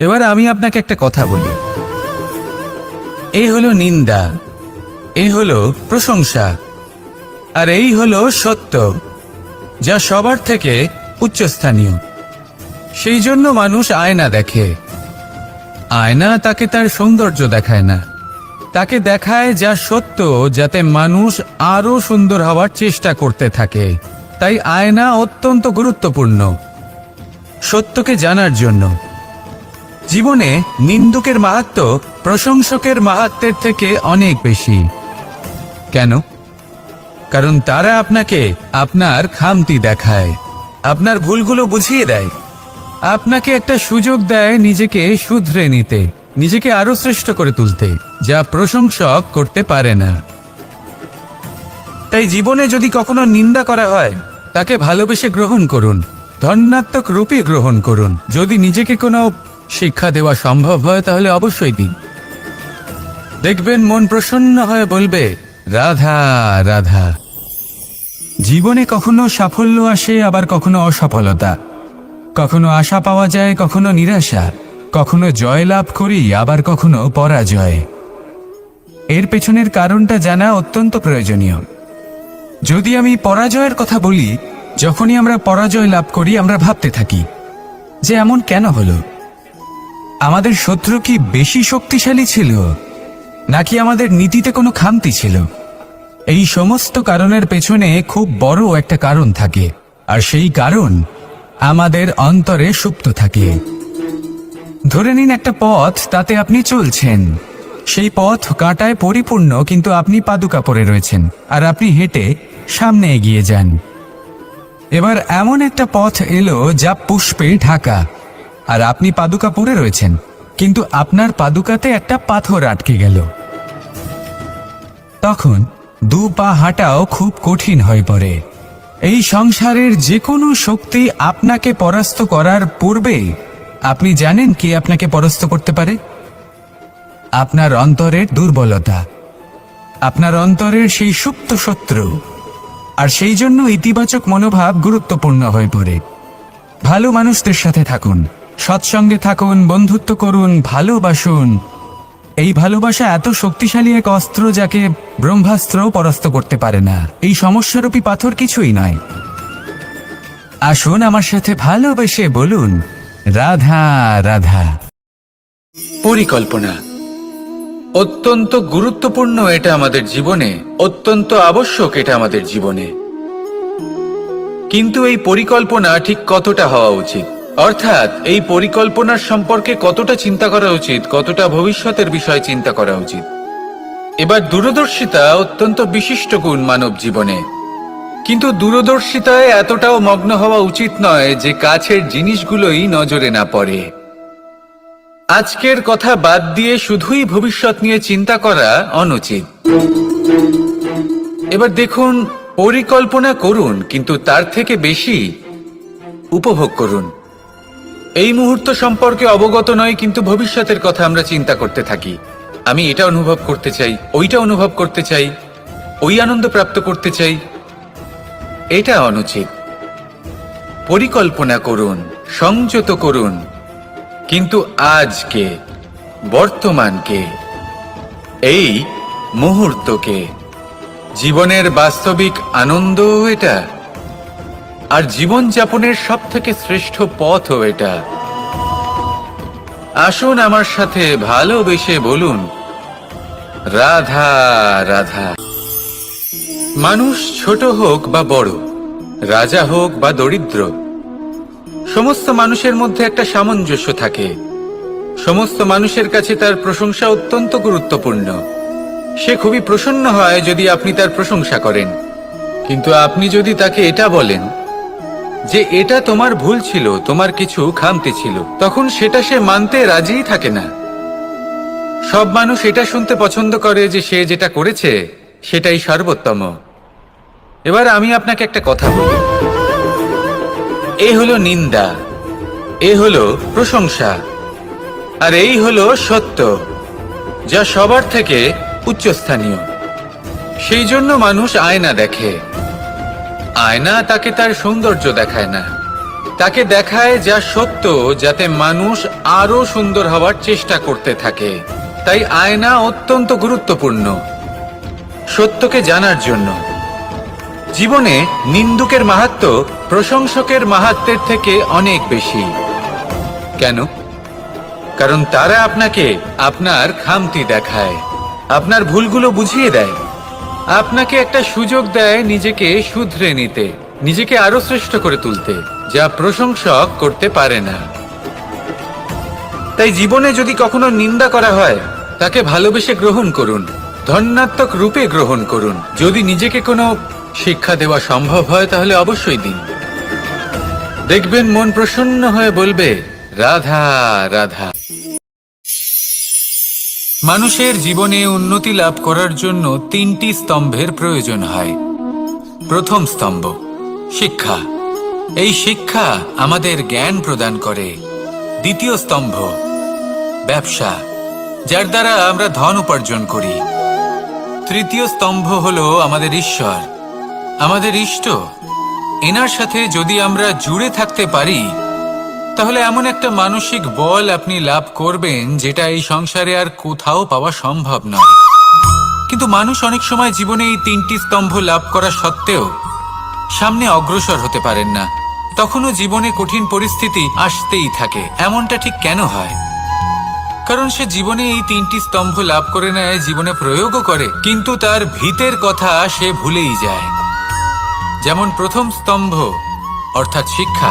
এবার আমি আপনাকে একটা কথা বলি। এই হলো নিন্দা, এই হলো প্রশংসা, আর এই হলো সত্য, যা সবার থেকে উচ্চস্থানীয়। সেই জন্য মানুষ আয়না দেখে। আয়না তাকে তার সৌন্দর্য দেখায় না। তাকে দেখায় যা সত্য, যাতে মানুষ আরও সুন্দর হওয়ার চেষ্টা করতে থাকে। তাই আয়না অত্যন্ত গুরুত্বপূর্ণ। সত্যকে জানার জন্য। জীবনে নিন্দুকের মাহাত্ম প্রশংসকের মাহাত্মের থেকে অনেক বেশি। কেন? কারণ তারা আপনাকে আপনার খামতি দেখায়, আপনার ভুলগুলো বুঝিয়ে দেয়। আপনাকে একটা সুযোগ দেয় নিজেকে শুধরে নিতে, নিজেকে আরও শ্রেষ্ঠ করে তুলতে, যা প্রশংসক করতে পারে না। তাই জীবনে যদি কখনো নিন্দা করা হয়, তাকে ভালোবেসে গ্রহণ করুন ধন্যাত্মক রূপে গ্রহণ করুন। যদি নিজেকে কোনো শিক্ষা দেওয়া সম্ভব হয় তাহলে অবশ্যই দিন। দেখবেন মন প্রসন্ন হয়ে বলবে, রাধা রাধা। জীবনে কখনো সাফল্য আসে, আবার কখনো অসফলতা। কখনো আশা পাওয়া যায়, কখনো নিরাশা। কখনো জয় লাভ করি, আবার কখনো পরাজয়। এর পেছনের কারণটা জানা অত্যন্ত প্রয়োজনীয়। যদি আমি পরাজয়ের কথা বলি, যখনই আমরা পরাজয় লাভ করি, আমরা ভাবতে থাকি যে এমন কেন হলো? আমাদের শত্রু কি বেশি শক্তিশালী ছিল? নাকি আমাদের নীতিতে কোনো খামতি ছিল? এই সমস্ত কারণের পেছনে খুব বড় একটা কারণ থাকে, আর সেই কারণ আমাদের অন্তরে সুপ্ত থাকে। ধরে নিন একটা পথ তাতে আপনি চলছেন। সেই পথ কাঁটায় পরিপূর্ণ, কিন্তু আপনি পাদুকা পরে রয়েছেন, আর আপনি হেঁটে সামনে এগিয়ে যান। এবার এমন একটা পথ এলো যা পুষ্পে ঢাকা। আর আপনি পাদুকা পরে রয়েছেন। কিন্তু আপনার পাদুকাতে একটা পাথর আটকে গেল। তখন দু পা হাঁটাও খুব কঠিন হয়ে পড়ে। এই সংসারের যে কোনো শক্তি আপনাকে পরাস্ত করার পূর্বে আপনি জানেন কি আপনাকে পরাস্ত করতে পারে? আপনার অন্তরের দুর্বলতা, আপনার অন্তরের সেই সুপ্ত শত্রু, আর সেই জন্য ইতিবাচক মনোভাব গুরুত্বপূর্ণ হয়ে পড়ে। ভালো মানুষদের সাথে থাকুন। সৎসঙ্গে থাকুন, বন্ধুত্ব করুন, ভালোবাসুন। এই ভালোবাসা এত শক্তিশালী এক অস্ত্র যাকে ব্রহ্মাস্ত্রও পরাস্ত করতে পারে না। এই সমস্যারূপী পাথর কিছুই নয়। আসুন আমার সাথে ভালোবেসে বলুন, রাধা রাধা। পরিকল্পনা। অত্যন্ত গুরুত্বপূর্ণ এটা আমাদের জীবনে, অত্যন্ত আবশ্যক এটা আমাদের জীবনে। কিন্তু এই পরিকল্পনা ঠিক কতটা হওয়া উচিত? অর্থাৎ, এই পরিকল্পনার সম্পর্কে কতটা চিন্তা করা উচিত, কতটা ভবিষ্যতের বিষয় চিন্তা করা উচিত? এবার দূরদর্শিতা অত্যন্ত বিশিষ্ট গুণ মানব জীবনে। কিন্তু দূরদর্শিতায় এতটাও মগ্ন হওয়া উচিত নয় যে কাছের জিনিসগুলোই নজরে না পড়ে। আজকের কথা বাদ দিয়ে শুধুই ভবিষ্যৎ নিয়ে চিন্তা করা অনুচিত। এবার দেখুন, পরিকল্পনা করুন, কিন্তু তার থেকে বেশি উপভোগ করুন। এই মুহূর্ত সম্পর্কে অবগত নয়, কিন্তু ভবিষ্যতের কথা আমরা চিন্তা করতে থাকি। আমি এটা অনুভব করতে চাই, ওইটা অনুভব করতে চাই, ওই আনন্দ প্রাপ্ত করতে চাই। এটা অনুচিত। পরিকল্পনা করুন, সংযত করুন। কিন্তু আজকে, বর্তমানকে, এই মুহূর্তকে, জীবনের বাস্তবিক আনন্দ এটা। আর জীবন যাপনের সব থেকে শ্রেষ্ঠ পথও এটা। আসুন আমার সাথে ভালোবেসে বলুন, রাধা রাধা। মানুষ ছোট হোক বা বড়, রাজা হোক বা দরিদ্র, সমস্ত মানুষের মধ্যে একটা সামঞ্জস্য থাকে। সমস্ত মানুষের কাছে তার প্রশংসা অত্যন্ত গুরুত্বপূর্ণ। সে খুবই প্রসন্ন হয় যদি আপনি তার প্রশংসা করেন। কিন্তু আপনি যদি তাকে এটা বলেন যে এটা তোমার ভুল ছিল, তোমার কিছু খামতি ছিল, তখন সেটা সে মানতে রাজিই থাকে না। সব মানুষ এটা শুনতে পছন্দ করে যে সে যেটা করেছে, সেটাই সর্বোত্তম। এবার আমি আপনাকে একটা কথা বলি। এ হলো নিন্দা, এ হলো প্রশংসা, আর এই হলো সত্য, যা সবার থেকে উচ্চস্থানীয়। সেই জন্য মানুষ আয়না দেখে। আয়না তাকে তার সৌন্দর্য দেখায় না। তাকে দেখায় যা সত্য, যাতে মানুষ আরও সুন্দর হওয়ার চেষ্টা করতে থাকে। তাই আয়না অত্যন্ত গুরুত্বপূর্ণ, সত্যকে জানার জন্য। জীবনে নিন্দুকের মাহাত্ম প্রশংসকের মাহাত্মের থেকে অনেক বেশি। কেন? কারণ তারা আপনাকে আপনার খামতি দেখায়, আপনার ভুলগুলো বুঝিয়ে দেয়। আপনাকে একটা সুযোগ দেয় নিজেকে শুধরে নিতে, নিজেকে আরও শ্রেষ্ঠ করে তুলতে, যা প্রশংসক করতে পারে না। তাই জীবনে যদি কখনো নিন্দা করা হয়, তাকে ভালোবেসে গ্রহণ করুন, ধন্যাত্মক রূপে গ্রহণ করুন। যদি নিজেকে কোনো শিক্ষা দেওয়া সম্ভব হয়, তাহলে অবশ্যই দিন। দেখবেন মন প্রসন্ন হয়ে বলবে, রাধা রাধা। মানুষের জীবনে উন্নতি লাভ করার জন্য তিনটি স্তম্ভের প্রয়োজন হয়। প্রথম স্তম্ভ, শিক্ষা। এই শিক্ষা আমাদের জ্ঞান প্রদান করে। দ্বিতীয় স্তম্ভ, ব্যবসা, যার দ্বারা আমরা ধন উপার্জন করি। তৃতীয় স্তম্ভ হল আমাদের ঈশ্বর। আমাদের ইষ্ট। এনার সাথে যদি আমরা জুড়ে থাকতে পারি তাহলে এমন একটা মানসিক বল আপনি লাভ করবেন, যেটা এই সংসারে আর কোথাও পাওয়া সম্ভব নয়। কিন্তু মানুষ অনেক সময় জীবনে এই তিনটি স্তম্ভ লাভ করা সত্ত্বেও সামনে অগ্রসর হতে পারেন না। তখনও জীবনে কঠিন পরিস্থিতি আসতেই থাকে। এমনটা ঠিক কেন হয়? কারণ সে জীবনে এই তিনটি স্তম্ভ লাভ করে নেয়, জীবনে প্রয়োগও করে, কিন্তু তার ভিতের কথা সে ভুলেই যায়। যেমন প্রথম স্তম্ভ, অর্থাৎ শিক্ষা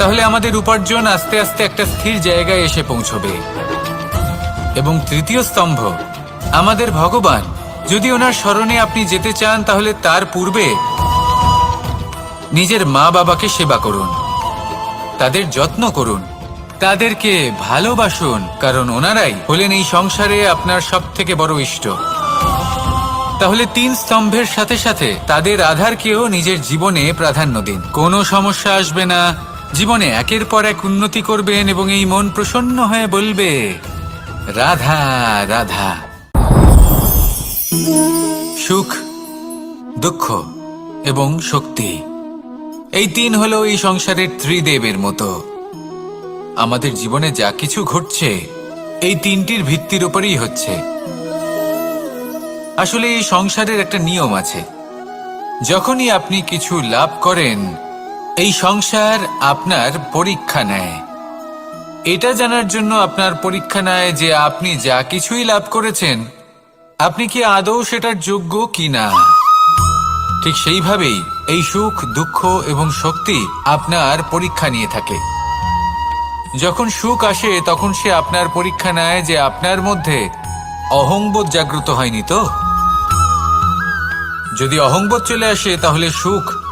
তাহলে আমাদের উপার্জন আস্তে আস্তে একটা স্থির জায়গায় এসে পৌঁছবে। এবং তৃতীয় স্তম্ভ, আমাদের ভগবান, যদি ওনার স্মরণে আপনি যেতে চান, তাহলে তার পূর্বে নিজের মা বাবাকে সেবা করুন। তাদের যত্ন করুন। তাদেরকে ভালোবাসুন, কারণ ওনারাই হলেন এই সংসারে আপনার সব থেকে বড় ইষ্ট। তাহলে তিন স্তম্ভের সাথে সাথে তাদের আধারকেও নিজের জীবনে প্রাধান্য দিন। কোনো সমস্যা আসবে না। জীবনে একের পর এক উন্নতি করবেন এবং এই মন প্রসন্ন হয়ে বলবে, রাধা রাধা। সুখ, দুঃখ এবং শক্তি, এই তিন হলো এই সংসারের ত্রিদেবের মতো। আমাদের জীবনে যা কিছু ঘটছে, এই তিনটির ভিত্তির উপরেই হচ্ছে। আসলে এই সংসারের একটা নিয়ম আছে। যখনই আপনি কিছু লাভ করেন এই সংসার আপনার পরীক্ষা নেয়। এটা জানার জন্য আপনার পরীক্ষা নেয় যে আপনি যা কিছুই লাভ করেছেন, আপনি কি আদৌ সেটার যোগ্য কি না? ঠিক সেইভাবেই এই সুখ, দুঃখ এবং শক্তি আপনার পরীক্ষা নিয়ে থাকে। যখন সুখ আসে, তখন সে আপনার পরীক্ষা নেয় যে আপনার মধ্যে অহংবোধ জাগ্রত হয়নি তো? যদি অহংবোধ চলে আসে, তাহলে সুখ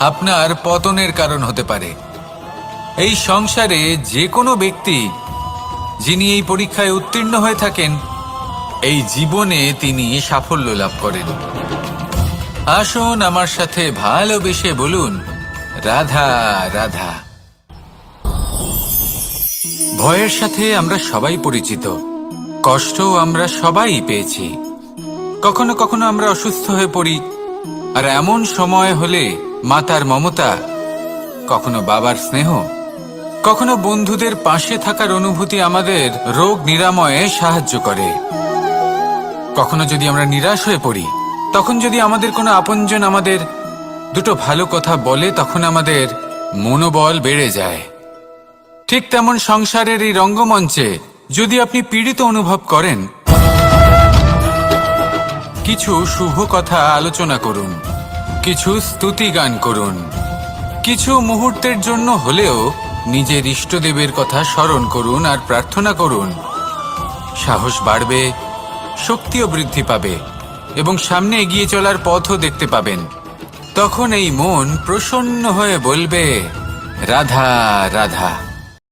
আপনার পতনের কারণ হতে পারে। এই সংসারে যে কোনো ব্যক্তি যিনি এই পরীক্ষায় উত্তীর্ণ হয়ে থাকেন, এই জীবনে তিনি সাফল্য লাভ করেন। আসুন আমার সাথে ভালোবেসে বলুন, রাধা রাধা। ভয়ের সাথে আমরা সবাই পরিচিত। কষ্ট আমরা সবাই পেয়েছি। কখনো কখনো আমরা অসুস্থ হয়ে পড়ি, আর এমন সময় হলে মাতার মমতা, কখনো বাবার স্নেহ, কখনো বন্ধুদের পাশে থাকার অনুভূতি আমাদের রোগ নিরাময়ে সাহায্য করে। কখনো যদি আমরা নিরাশ হয়ে পড়ি, তখন যদি আমাদের কোনো আপনজন আমাদের দুটো ভালো কথা বলে, তখন আমাদের মনোবল বেড়ে যায়। ঠিক তেমন সংসারের এই রঙ্গমঞ্চে যদি আপনি পীড়িত অনুভব করেন, কিছু শুভ কথা আলোচনা করুন। কিছু স্তুতি গান করুন। কিছু মুহূর্তের জন্য হলেও নিজের ইষ্টদেবের কথা স্মরণ করুন আর প্রার্থনা করুন। সাহস বাড়বে, শক্তিও বৃদ্ধি পাবে এবং সামনে এগিয়ে চলার পথও দেখতে পাবেন। তখন এই মন প্রসন্ন হয়ে বলবে, রাধা রাধা।